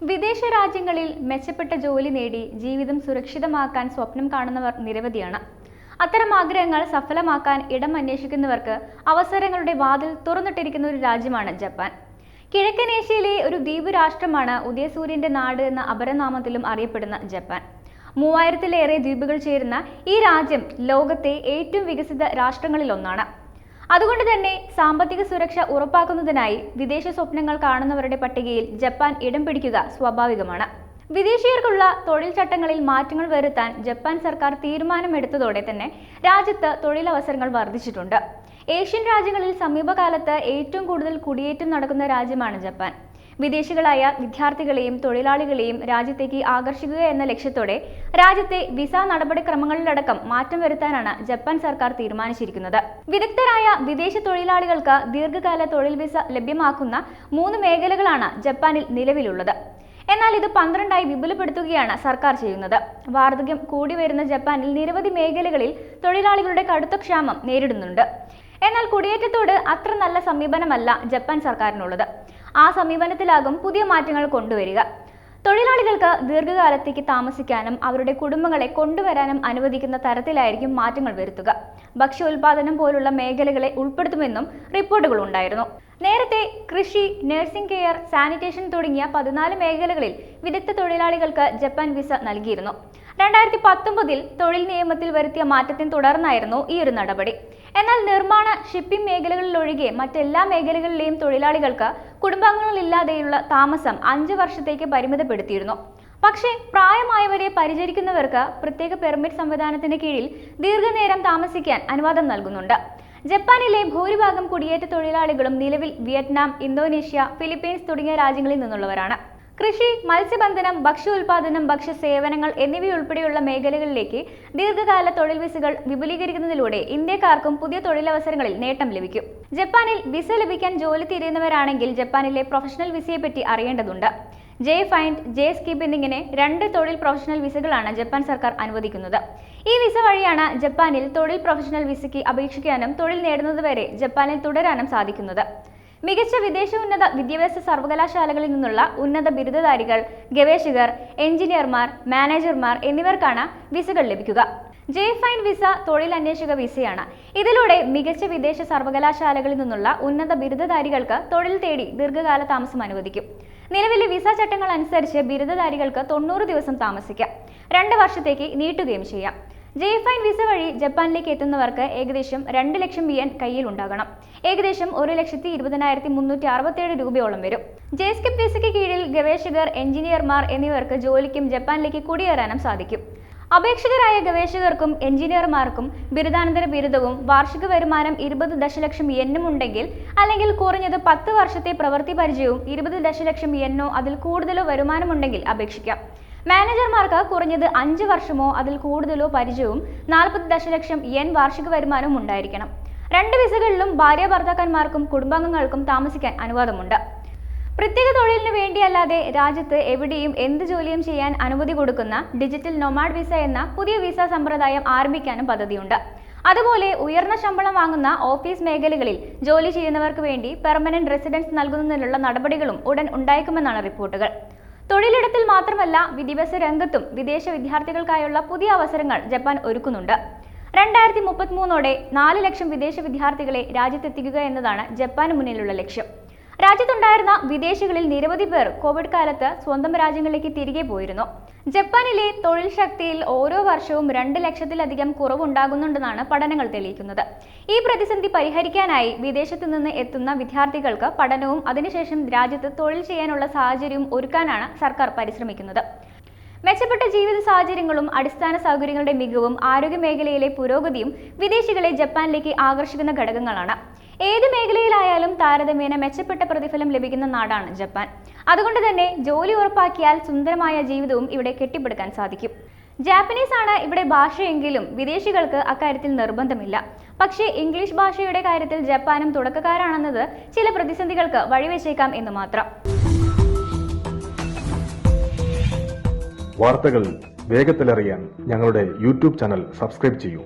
വിദേശ രാജ്യങ്ങളിൽ മെച്ചപ്പെട്ട ജോലി നേടി ജീവിതം സുരക്ഷിതമാക്കാൻ സ്വപ്നം കാണുന്നവർ നിരവധിയാണ്. അത്തരം ആഗ്രഹങ്ങൾ സഫലമാക്കാൻ ഇടം അന്വേഷിക്കുന്നവർക്ക് അവസരങ്ങളുടെ വാതിൽ തുറന്നിട്ടിരിക്കുന്ന ഒരു രാജ്യമാണ് ജപ്പാൻ. കിഴക്കൻ ഏഷ്യയിലെ ഒരു ദ്വീപ് രാഷ്ട്രമാണ് ഉദയസൂര്യന്റെ നാട് എന്ന അപരനാമത്തിലും അറിയപ്പെടുന്ന ജപ്പാൻ. മൂവായിരത്തിലേറെ ദ്വീപുകൾ ചേരുന്ന ഈ രാജ്യം ലോകത്തെ ഏറ്റവും വികസിത രാഷ്ട്രങ്ങളിലൊന്നാണ്. അതുകൊണ്ട് തന്നെ സാമ്പത്തിക സുരക്ഷ ഉറപ്പാക്കുന്നതിനായി വിദേശ സ്വപ്നങ്ങൾ കാണുന്നവരുടെ പട്ടികയിൽ ജപ്പാൻ ഇടം പിടിക്കുക സ്വാഭാവികമാണ്. വിദേശീയർക്കുള്ള തൊഴിൽ ചട്ടങ്ങളിൽ മാറ്റങ്ങൾ വരുത്താൻ ജപ്പാൻ സർക്കാർ തീരുമാനമെടുത്തതോടെ തന്നെ രാജ്യത്ത് തൊഴിലവസരങ്ങൾ വർദ്ധിച്ചിട്ടുണ്ട്. ഏഷ്യൻ രാജ്യങ്ങളിൽ സമീപകാലത്ത് ഏറ്റവും കൂടുതൽ കുടിയേറ്റം നടക്കുന്ന രാജ്യമാണ് ജപ്പാൻ. വിദേശികളായ വിദ്യാർത്ഥികളെയും തൊഴിലാളികളെയും രാജ്യത്തേക്ക് ആകർഷിക്കുക എന്ന ലക്ഷ്യത്തോടെ രാജ്യത്തെ വിസ നടപടിക്രമങ്ങളിലടക്കം മാറ്റം വരുത്താനാണ് ജപ്പാൻ സർക്കാർ തീരുമാനിച്ചിരിക്കുന്നത്. വിദഗ്ധരായ വിദേശ തൊഴിലാളികൾക്ക് ദീർഘകാല തൊഴിൽ വിസ ലഭ്യമാക്കുന്ന മൂന്ന് മേഖലകളാണ് ജപ്പാനിൽ നിലവിലുള്ളത്. എന്നാൽ ഇത് പന്ത്രണ്ടായി വിപുലപ്പെടുത്തുകയാണ് സർക്കാർ ചെയ്യുന്നത്. വാർദ്ധക്യം കൂടി വരുന്ന ജപ്പാനിൽ നിരവധി മേഖലകളിൽ തൊഴിലാളികളുടെ കടുത്ത ക്ഷാമം നേരിടുന്നുണ്ട്. എന്നാൽ കുടിയേറ്റത്തോട് അത്ര നല്ല സമീപനമല്ല ജപ്പാൻ സർക്കാരിനുള്ളത്. ആ സമീപനത്തിലാകും പുതിയ മാറ്റങ്ങൾ കൊണ്ടുവരിക. തൊഴിലാളികൾക്ക് ദീർഘകാലത്തേക്ക് താമസിക്കാനും അവരുടെ കുടുംബങ്ങളെ കൊണ്ടുവരാനും അനുവദിക്കുന്ന തരത്തിലായിരിക്കും മാറ്റങ്ങൾ വരുത്തുക. ഭക്ഷ്യോൽപാദനം പോലുള്ള മേഖലകളെ ഉൾപ്പെടുത്തുമെന്നും റിപ്പോർട്ടുകൾ ഉണ്ടായിരുന്നു നേരത്തെ കൃഷി നഴ്സിംഗ് കെയർ സാനിറ്റേഷൻ തുടങ്ങിയ പതിനാല് മേഖലകളിൽ വിദഗ്ധ തൊഴിലാളികൾക്ക് ജപ്പാൻ വിസ നൽകിയിരുന്നു. രണ്ടായിരത്തി പത്തൊമ്പതിൽ തൊഴിൽ നിയമത്തിൽ വരുത്തിയ മാറ്റത്തിന് തുടർന്നായിരുന്നു ഈ ഒരു നടപടി. എന്നാൽ നിർമ്മാണ ഷിപ്പിംഗ് മേഖലകളിലൊഴികെ മറ്റെല്ലാ മേഖലകളിലെയും തൊഴിലാളികൾക്ക് കുടുംബാംഗങ്ങളില്ലാതെയുള്ള താമസം അഞ്ച് വർഷത്തേക്ക് പരിമിതപ്പെടുത്തിയിരുന്നു. പക്ഷേ പ്രായമായവരെ പരിചരിക്കുന്നവർക്ക് പ്രത്യേക പെർമിറ്റ് സംവിധാനത്തിന് കീഴിൽ ദീർഘനേരം താമസിക്കാൻ അനുവാദം നൽകുന്നുണ്ട്. ജപ്പാനിലെ ഭൂരിഭാഗം കുടിയേറ്റ തൊഴിലാളികളും നിലവിൽ വിയറ്റ്നാം ഇന്തോനേഷ്യ ഫിലിപ്പീൻസ് തുടങ്ങിയ രാജ്യങ്ങളിൽ നിന്നുള്ളവരാണ്. കൃഷി മത്സ്യബന്ധനം ഭക്ഷ്യോൽപാദനം ഭക്ഷ്യ സേവനങ്ങൾ എന്നിവയുൾപ്പെടെയുള്ള മേഖലകളിലേക്ക് ദീർഘകാല തൊഴിൽ വിസകൾ വിപുലീകരിക്കുന്നതിലൂടെ ഇന്ത്യക്കാർക്കും പുതിയ തൊഴിലവസരങ്ങളിൽ നേട്ടം ലഭിക്കും. ജപ്പാനിൽ വിസ ലഭിക്കാൻ ജോലി തിരയുന്നവരാണെങ്കിൽ ജപ്പാനിലെ പ്രൊഫഷണൽ വിസയെപ്പറ്റി അറിയേണ്ടതുണ്ട്. ജെ ഫൈൻഡ് ജെ സ്കിപ്പ് എന്നിങ്ങനെ രണ്ട് തൊഴിൽ പ്രൊഫഷണൽ വിസകളാണ് ജപ്പാൻ സർക്കാർ അനുവദിക്കുന്നത്. ഈ വിസ വഴിയാണ് ജപ്പാനിൽ തൊഴിൽ പ്രൊഫഷണൽ വിസയ്ക്ക് അപേക്ഷിക്കാനും തൊഴിൽ നേടുന്നതുവരെ ജപ്പാനിൽ തുടരാനും സാധിക്കുന്നത്. മികച്ച വിദേശ ഉന്നത വിദ്യാഭ്യാസ സർവകലാശാലകളിൽ നിന്നുള്ള ഉന്നത ബിരുദധാരികൾ ഗവേഷകർ എഞ്ചിനീയർമാർ മാനേജർമാർ എന്നിവർക്കാണ് വിസകൾ ലഭിക്കുക. ജെ ഫൈൻ വിസ തൊഴിൽ അന്വേഷക വിസയാണ് ഇതിലൂടെ മികച്ച വിദേശ സർവകലാശാലകളിൽ നിന്നുള്ള ഉന്നത ബിരുദധാരികൾക്ക് തൊഴിൽ തേടി ദീർഘകാല താമസം അനുവദിക്കും. നിലവിലെ വിസ ചട്ടങ്ങൾ അനുസരിച്ച് ബിരുദധാരികൾക്ക് തൊണ്ണൂറ് ദിവസം താമസിക്കാം. രണ്ട് വർഷത്തേക്ക് നീട്ടുകയും ചെയ്യാം. ജെ ഫൈൻ വിസ വഴി ജപ്പാനിലേക്ക് എത്തുന്നവർക്ക് ഏകദേശം രണ്ട് ലക്ഷം ബിയൻ കയ്യിൽ ഉണ്ടാകണം ഏകദേശം ഒരു ലക്ഷത്തി ഇരുപതിനായിരത്തി മുന്നൂറ്റി അറുപത്തിയേഴ് രൂപയോളം വരും. ജെ വിസയ്ക്ക് കീഴിൽ ഗവേഷകർ എഞ്ചിനീയർമാർ എന്നിവർക്ക് ജോലിക്കും ജപ്പാനിലേക്ക് കുടിയേറാനും സാധിക്കും. അപേക്ഷകരായ ഗവേഷകർക്കും എഞ്ചിനീയർമാർക്കും ബിരുദാനന്തര ബിരുദവും വാർഷിക വരുമാനം ഇരുപത് ദശലക്ഷം എന്നും ഉണ്ടെങ്കിൽ അല്ലെങ്കിൽ കുറഞ്ഞത് പത്ത് വർഷത്തെ പ്രവൃത്തി പരിചയവും ഇരുപത് ദശലക്ഷം എന്നോ അതിൽ കൂടുതലോ വരുമാനമുണ്ടെങ്കിൽ അപേക്ഷിക്കാം. മാനേജർമാർക്ക് കുറഞ്ഞത് അഞ്ച് വർഷമോ അതിൽ കൂടുതലോ പരിചയവും നാൽപ്പത് ദശലക്ഷം എൻ വാർഷിക വരുമാനവും ഉണ്ടായിരിക്കണം. രണ്ട് വിസകളിലും ഭാര്യ ഭർത്താക്കന്മാർക്കും കുടുംബാംഗങ്ങൾക്കും താമസിക്കാൻ അനുവാദമുണ്ട്. പ്രത്യേക തൊഴിലിന് വേണ്ടിയല്ലാതെ രാജ്യത്ത് എവിടെയും എന്ത് ജോലിയും ചെയ്യാൻ അനുമതി കൊടുക്കുന്ന ഡിജിറ്റൽ നൊമാഡ് വിസ എന്ന പുതിയ വിസ സമ്പ്രദായം ആരംഭിക്കാനും പദ്ധതിയുണ്ട്. അതുപോലെ ഉയർന്ന ശമ്പളം വാങ്ങുന്ന ഓഫീസ് മേഖലകളിൽ ജോലി ചെയ്യുന്നവർക്ക് വേണ്ടി പെർമനന്റ് റെസിഡൻസ് നൽകുന്നതിനുള്ള നടപടികളും ഉടൻ ഉണ്ടായേക്കുമെന്നാണ് റിപ്പോർട്ടുകൾ. തൊഴിലിടത്തിൽ മാത്രമല്ല വിദ്യാഭ്യാസ രംഗത്തും വിദേശ വിദ്യാർത്ഥികൾക്കായുള്ള പുതിയ അവസരങ്ങൾ ജപ്പാൻ ഒരുക്കുന്നുണ്ട്. രണ്ടായിരത്തി മുപ്പത്തിമൂന്നോടെ നാല് ലക്ഷം വിദേശ വിദ്യാർത്ഥികളെ രാജ്യത്തെത്തിക്കുക എന്നതാണ് ജപ്പാന് മുന്നിലുള്ള ലക്ഷ്യം. രാജ്യത്തുണ്ടായിരുന്ന വിദേശികളിൽ നിരവധി പേർ കോവിഡ് കാലത്ത് സ്വന്തം രാജ്യങ്ങളിലേക്ക് തിരികെ പോയിരുന്നു. ജപ്പാനിലെ തൊഴിൽ ശക്തിയിൽ ഓരോ വർഷവും രണ്ട് ലക്ഷത്തിലധികം കുറവുണ്ടാകുന്നുണ്ടെന്നാണ് പഠനങ്ങൾ തെളിയിക്കുന്നത്. ഈ പ്രതിസന്ധി പരിഹരിക്കാനായി വിദേശത്തു നിന്ന് എത്തുന്ന വിദ്യാർത്ഥികൾക്ക് പഠനവും അതിനുശേഷം രാജ്യത്ത് തൊഴിൽ ചെയ്യാനുള്ള സാഹചര്യവും ഒരുക്കാനാണ് സർക്കാർ പരിശ്രമിക്കുന്നത്. മെച്ചപ്പെട്ട ജീവിത സാഹചര്യങ്ങളും അടിസ്ഥാന സൗകര്യങ്ങളുടെ മികവും ആരോഗ്യ മേഖലയിലെ പുരോഗതിയും വിദേശികളെ ജപ്പാനിലേക്ക് ആകർഷിക്കുന്ന ഘടകങ്ങളാണ്. ഏത് മേഖലയിലായാലും താരതമ്യേന മെച്ചപ്പെട്ട പ്രതിഫലം ലഭിക്കുന്ന നാടാണ് ജപ്പാൻ. അതുകൊണ്ട് തന്നെ ജോലി ഉറപ്പാക്കിയാൽ സുന്ദരമായ ജീവിതവും ഇവിടെ കെട്ടിപ്പടുക്കാൻ സാധിക്കും. ജാപ്പനീസ് ആണ് ഇവിടെ ഭാഷയെങ്കിലും വിദേശികൾക്ക് അക്കാര്യത്തിൽ നിർബന്ധമില്ല. പക്ഷേ ഇംഗ്ലീഷ് ഭാഷയുടെ കാര്യത്തിൽ ജപ്പാനും തുടക്കക്കാരാണെന്നത് ചില പ്രതിസന്ധികൾക്ക് വഴിവെച്ചേക്കാം എന്ന് മാത്രം. വാർത്തകൾ വേഗത്തിലറിയാൻ ഞങ്ങളുടെ യൂട്യൂബ് ചാനൽ സബ്സ്ക്രൈബ് ചെയ്യൂ.